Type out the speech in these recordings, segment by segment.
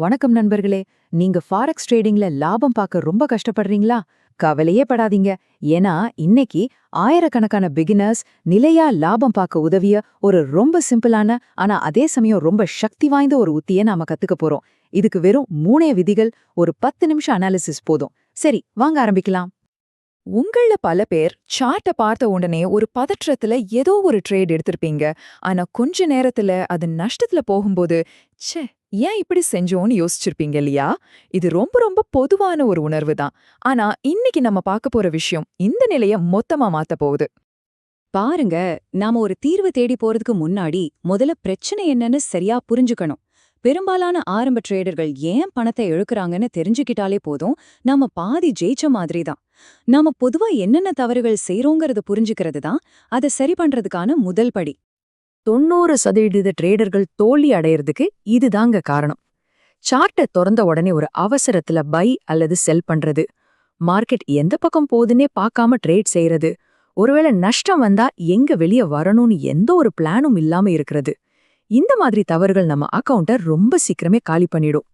வணக்கம் நண்பர்களே. நீங்க ஃபாரெக்ஸ் ட்ரேடிங்ல லாபம் பார்க்க ரொம்ப கஷ்டப்படுறீங்களா? கவலையே படாதீங்க. ஏன்னா இன்னைக்கு ஆயிரக்கணக்கான பிகினர்ஸ் நிலையா லாபம் பார்க்க உதவிய ஒரு ரொம்ப சிம்பிளான ஆனா அதே சமயம் ரொம்ப சக்தி வாய்ந்த ஒரு உத்தியை நாம கத்துக்க போறோம். இதுக்கு வெறும் மூணே விதிகள் ஒரு பத்து நிமிஷம் அனாலிசிஸ் போதும். சரி வாங்க ஆரம்பிக்கலாம். உங்கள பல பேர் சார்ட்ட பார்த்த உடனே ஒரு பதற்றத்துல ஏதோ ஒரு ட்ரேட் எடுத்திருப்பீங்க. ஆனா கொஞ்ச நேரத்துல அது நஷ்டத்துல போகும்போது ச்சே ஏன் இப்படி செஞ்சோன்னு யோசிச்சிருப்பீங்க இல்லையா? இது ரொம்ப ரொம்ப பொதுவான ஒரு உணர்வு தான். ஆனா இன்னைக்கு நம்ம பார்க்க போற விஷயம் இந்த நிலைய மொத்தமா மாத்த போகுது. பாருங்க நாம ஒரு தீர்வு தேடி போறதுக்கு முன்னாடி முதல்ல பிரச்சனை என்னன்னு சரியா புரிஞ்சுக்கணும். பெரும்பாலான ஆரம்ப ட்ரேடர்கள் ஏன் பணத்தை இழுக்கிறாங்கன்னு தெரிஞ்சுக்கிட்டாலே போதும் நாம பாதி ஜெயிச்ச மாதிரி தான். நாம பொதுவா என்னென்ன தவறுகள் செய்றோங்கறத புரிஞ்சுக்கிறது தான் அதை சரி பண்றதுக்கான முதல் படி. தொண்ணூறு சதவீத ட்ரேடர்கள் தோல்வி அடையறதுக்கு இதுதாங்க காரணம். சார்ட்டை திறந்த உடனே ஒரு அவசரத்துல பை அல்லது செல் பண்றது. மார்க்கெட் எந்த பக்கம் போகுதுன்னே பார்க்காம ட்ரேட் செய்யறது ஒருவேளை நஷ்டம் வந்தா எங்க வெளிய வரணும்னு எந்த ஒரு பிளானும் இல்லாம இருக்கிறது. இந்த மாதிரி தவறுகள் நம்ம அக்கவுண்ட ரொம்ப சீக்கிரமே காலி பண்ணிடும்.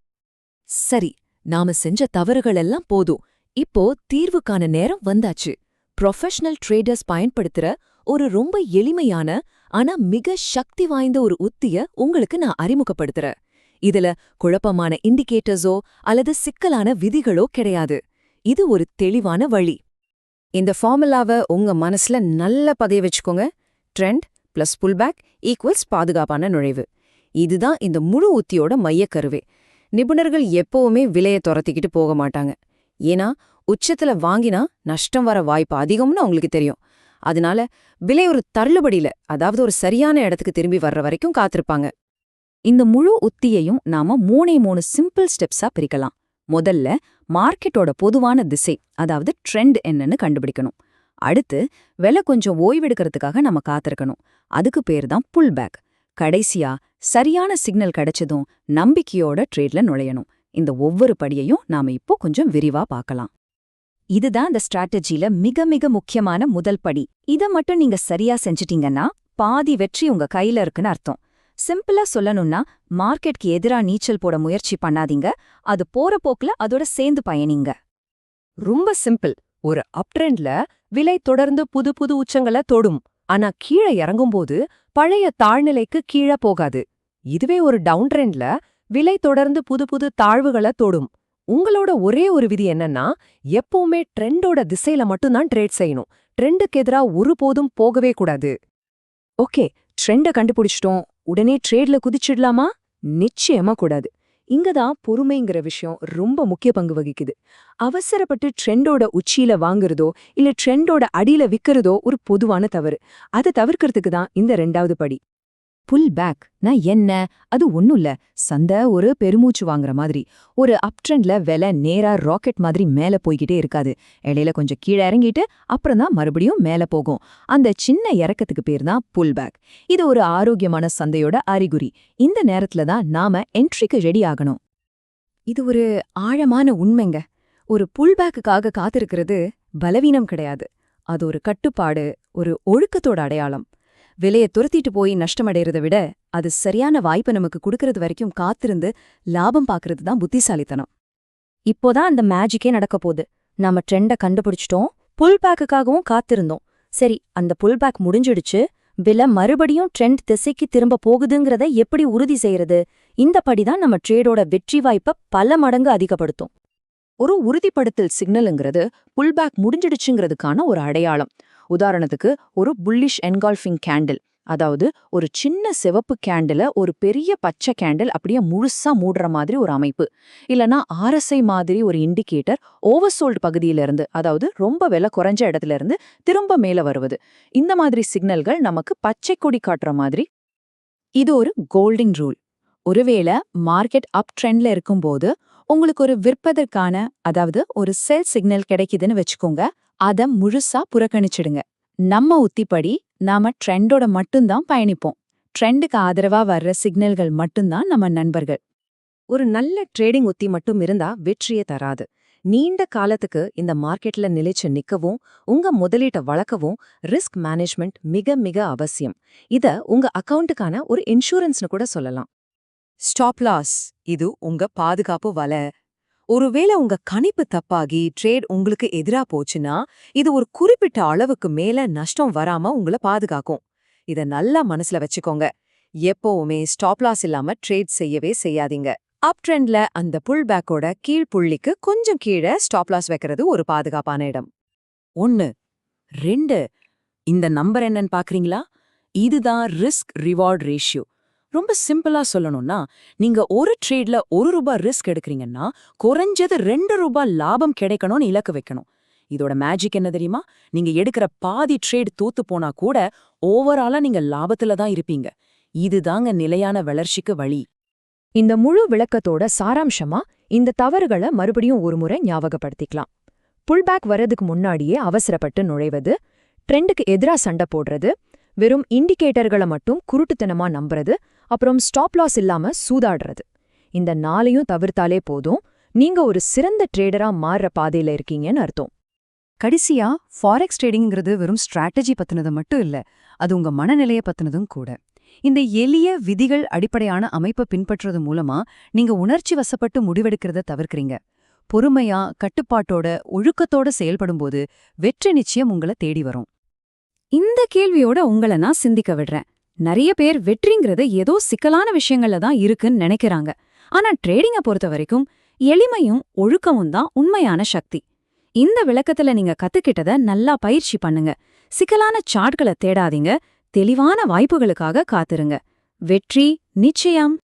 சரி நாம செஞ்ச தவறுகள் எல்லாம் போதும். இப்போ தீர்வுக்கான நேரம் வந்தாச்சு. ப்ரொஃபஷனல் ட்ரேடர்ஸ் பயன்படுத்துற ஒரு ரொம்ப எளிமையான ஆனா மிக சக்தி வாய்ந்த ஒரு உத்திய உங்களுக்கு நான் அறிமுகப்படுத்துறேன். இதுல குழப்பமான இண்டிகேட்டர்ஸோ அல்லது சிக்கலான விதிகளோ கிடையாது. இது ஒரு தெளிவான வழி. இந்த ஃபார்முலாவை உங்க மனசுல நல்ல பதிய வச்சுக்கோங்க. ட்ரெண்ட் பிளஸ் புல்பேக் ஈக்குவல்ஸ் பாதுகாப்பான நுழைவு. இதுதான் இந்த முழு உத்தியோட மையக்கருவே. நிபுணர்கள் எப்பவுமே விலையை துரத்திக்கிட்டு போக மாட்டாங்க. ஏன்னா உச்சத்துல வாங்கினா நஷ்டம் வர வாய்ப்பு அதிகம்னு அவங்களுக்கு தெரியும். அதனால விலை ஒரு தள்ளுபடியில அதாவது ஒரு சரியான இடத்துக்கு திரும்பி வர்ற வரைக்கும் காத்திருப்பாங்க. இந்த முழு உத்தியையும் நாம மூணே மூணு சிம்பிள் ஸ்டெப்ஸா பிரிக்கலாம். முதல்ல மார்க்கெட்டோட பொதுவான திசை அதாவது ட்ரெண்ட் என்னன்னு கண்டுபிடிக்கணும். அடுத்து விலை கொஞ்சம் ஓய்வெடுக்கிறதுக்காக நம்ம காத்திருக்கணும். அதுக்கு பேர் தான் புல் பேக் கடைசியா சரியான சிக்னல் கிடைச்சதும் நம்பிக்கையோட ட்ரேட்ல நுழையணும். இந்த ஒவ்வொரு படியையும் நாம இப்போ கொஞ்சம் விரிவா பார்க்கலாம். இதுதான் இந்த ஸ்ட்ராட்டஜில மிக மிக முக்கியமான முதல் படி. இத மட்டும் நீங்க சரியா செஞ்சிட்டீங்கன்னா பாதி வெற்றி உங்க கையில இருக்குன்னு அர்த்தம். சிம்பிளா சொல்லணும்னா மார்க்கெட்க்கு எதிரா நீச்சல் போட முயற்சி பண்ணாதீங்க. அது போற போக்குல அதோட சேர்ந்து பயணிங்க. ரொம்ப சிம்பிள். ஒரு அப் ட்ரெண்ட்ல விலை தொடர்ந்து புது புது உச்சங்கள தொடும். ஆனா கீழே இறங்கும்போது பழைய தாழ்நிலைக்கு கீழே போகாது. இதுவே ஒரு டவுன் ட்ரெண்ட்ல விலை தொடர்ந்து புது புது தாழ்வுகள தொடும். உங்களோட ஒரே ஒரு விதி என்னன்னா எப்பவுமே ட்ரெண்டோட திசையில மட்டும்தான் ட்ரேட் செய்யணும். ட்ரெண்டுக்கு எதிரா ஒருபோதும் போகவே கூடாது. ஓகே ட்ரெண்டை கண்டுபிடிச்சிட்டோம். உடனே ட்ரேட்ல குதிச்சிடலாமா? நிச்சயமா கூடாது. இங்கதான் பொறுமைங்கிற விஷயம் ரொம்ப முக்கிய பங்கு வகிக்குது. அவசரப்பட்டு ட்ரெண்டோட உச்சியில வாங்குறதோ இல்ல ட்ரெண்டோட அடியில விக்கிறதோ ஒரு பொதுவான தவறு. அதை தவிர்க்கறதுக்கு தான் இந்த ரெண்டாவது படி. புல் பேக் நான் என்ன? அது ஒண்ணும் இல்ல. சந்தை ஒரு பெருமூச்சு வாங்குற மாதிரி. ஒரு அப் ட்ரெண்ட்ல விலை நேரா ராக்கெட் மாதிரி மேல போய்கிட்டே இருக்காது. இடையில கொஞ்சம் கீழே இறங்கிட்டு அப்புறம் தான் மறுபடியும் மேல போகும். அந்த சின்ன இறக்கத்துக்கு பேர் தான் புல் பேக் இது ஒரு ஆரோக்கியமான சந்தையோட அறிகுறி. இந்த நேரத்துல தான் நாம என்ட்ரிக்கு ரெடி ஆகணும். இது ஒரு ஆழமான உண்மைங்க. ஒரு புல்பேக்குக்காக காத்திருக்கிறது பலவீனம் கிடையாது. அது ஒரு கட்டுப்பாடு ஒரு ஒழுக்கத்தோட அடையாளம். விலையை துரத்திட்டு போய் நஷ்டமடைறத விட அது சரியான வாய்ப்பை நமக்கு கொடுக்கறது வரைக்கும் காத்திருந்து லாபம் பார்க்கறது தான் புத்திசாலித்தனம். இப்போதான் அந்த மேஜிக்கே நடக்க போகுது. நாம ட்ரெண்டை கண்டுபிடிச்சிட்டோம். புல் பேக்குக்காகவும் காத்திருந்தோம். சரி அந்த புல் பேக் முடிஞ்சிடுச்சு. விலை மறுபடியும் ட்ரெண்ட் திசைக்கு திரும்ப போகுதுங்கிறத எப்படி உறுதி செய்யறது? இந்த படிதான் நம்ம ட்ரேடோட வெற்றி வாய்ப்பை பல மடங்கு அதிகப்படுத்தும். ஒரு உறுதிப்படுத்தல் சிக்னலுங்கிறது புல்பேக் முடிஞ்சிடுச்சுங்கிறதுக்கான ஒரு அடையாளம். உதாரணத்துக்கு ஒரு புல்லிஷ் என்கால்ஃபிங் கேண்டில் அதாவது ஒரு சின்ன சிவப்பு கேண்டில ஒரு பெரிய பச்சை கேண்டில் அப்படியே முழுசா மூடுற மாதிரி ஒரு அமைப்பு. இல்லனா ஆர்எஸ்ஐ மாதிரி ஒரு இண்டிகேட்டர் ஓவர்சோல்டு பகுதியில இருந்து அதாவது ரொம்ப விலை குறைஞ்ச இடத்துல இருந்து திரும்ப மேல வருவது. இந்த மாதிரி சிக்னல்கள் நமக்கு பச்சை கொடி காட்டுற மாதிரி. இது ஒரு கோல்டிங் ரூல் ஒருவேளை மார்க்கெட் அப் ட்ரெண்ட்ல இருக்கும்போது உங்களுக்கு ஒரு விற்பதற்கான அதாவது ஒரு செல் சிக்னல் கிடைக்குதுன்னு வச்சுக்கோங்க. அத முழுசா புறக்கணிச்சிடுங்க. நம்ம உத்திப்படி நாம ட்ரெண்டோட மட்டும்தான் பயணிப்போம். ட்ரெண்டுக்கு ஆதரவா வர்ற சிக்னல்கள் மட்டும்தான் நம்ம நண்பர்கள். ஒரு நல்ல ட்ரேடிங் உத்தி மட்டும் இருந்தா வெற்றியே தராது. நீண்ட காலத்துக்கு இந்த மார்க்கெட்ல நிலைச்சு நிக்கவும் உங்க முதலீட்டை வளர்க்கவும் ரிஸ்க் மேனேஜ்மெண்ட் மிக மிக அவசியம். இத உங்க அக்கவுண்ட்டுக்கான ஒரு இன்சூரன்ஸ்னு கூட சொல்லலாம். ஸ்டாப் லாஸ் இது உங்க பாதுகாப்பு வலை. ஒருவேளை உங்க கணிப்பு தப்பாகி ட்ரேட் உங்களுக்கு எதிரா போச்சுன்னா இது ஒரு குறிப்பிட்ட அளவுக்கு மேல நஷ்டம் வராம உங்களை பாதுகாக்கும். இத நல்லா மனசுல வச்சுக்கோங்க. எப்பவுமே ஸ்டாப் லாஸ் இல்லாம ட்ரேட் செய்யவே செய்யாதீங்க. அப் ட்ரெண்ட்ல அந்த புல் பேக்கோட கீழ் புள்ளிக்கு கொஞ்சம் கீழே ஸ்டாப் லாஸ் வைக்கிறது ஒரு பாதுகாப்பான இடம். ஒன்னு ரெண்டு. இந்த நம்பர் என்னன்னு பாக்குறீங்களா? இதுதான் ரிஸ்க் ரிவார்ட் ரேஷியோ ரொம்ப சிம்பிளா சொல்லணும்னா நீங்க ஒரு ட்ரேட்ல ஒரு ரூபாய் ரிஸ்க் எடுக்கிறீங்கன்னா குறைஞ்சது ரெண்டு ரூபாய் லாபம் கிடைக்கணும்னு இலக்கு வைக்கணும். இதோட மேஜிக் என்ன தெரியுமா? நீங்க எடுக்கிற பாதி ட்ரேட் தோத்து போனா கூட ஓவராலா நீங்க லாபத்துல தான் இருப்பீங்க. இதுதாங்க நிலையான வளர்ச்சிக்கு வழி. இந்த முழு விளக்கத்தோட சாராம்சமா இந்த தவறுகளை மறுபடியும் ஒருமுறை ஞாபகப்படுத்திக்கலாம். புல்பேக் வர்றதுக்கு முன்னாடியே அவசரப்பட்டு நுழைவது ட்ரெண்டுக்கு எதிரா சண்டை போடுறது வெறும் இண்டிகேட்டர்களை மட்டும் குருட்டுத்தனமா நம்புறது அப்புறம் ஸ்டாப் லாஸ் இல்லாம சூதாடுறது. இந்த நாளையும் தவிர்த்தாலே போதும். நீங்க ஒரு சிறந்த ட்ரேடரா மாறுற பாதையில இருக்கீங்கன்னு அர்த்தம். கடைசியா ஃபாரெக்ஸ் ட்ரேடிங்கிறது வெறும் ஸ்ட்ராட்டஜி பத்தினது மட்டும் இல்ல அது உங்க மனநிலைய பத்தினதும் கூட. இந்த எளிய விதிகள் அடிப்படையான அமைப்பை பின்பற்றுறது மூலமா நீங்க உணர்ச்சி வசப்பட்டு முடிவெடுக்கிறத தவிர்க்கறீங்க. பொறுமையா கட்டுப்பாட்டோட ஒழுக்கத்தோட செயல்படும்போது வெற்றி நிச்சயம் உங்களை தேடி வரும். இந்த கேள்வியோட உங்களை நான் சிந்திக்க விடுறேன். நிறைய பேர் வெற்றிங்கிறது ஏதோ சிக்கலான விஷயங்கள்ல தான் இருக்குன்னு நினைக்கிறாங்க. ஆனா ட்ரேடிங்க பொறுத்த வரைக்கும் எளிமையும் ஒழுக்கமும் தான் உண்மையான சக்தி. இந்த விளக்கத்துல நீங்க கத்துக்கிட்டத நல்லா பயிற்சி பண்ணுங்க. சிக்கலான சாட்களை தேடாதீங்க. தெளிவான வாய்ப்புகளுக்காக காத்துருங்க. வெற்றி நிச்சயம்.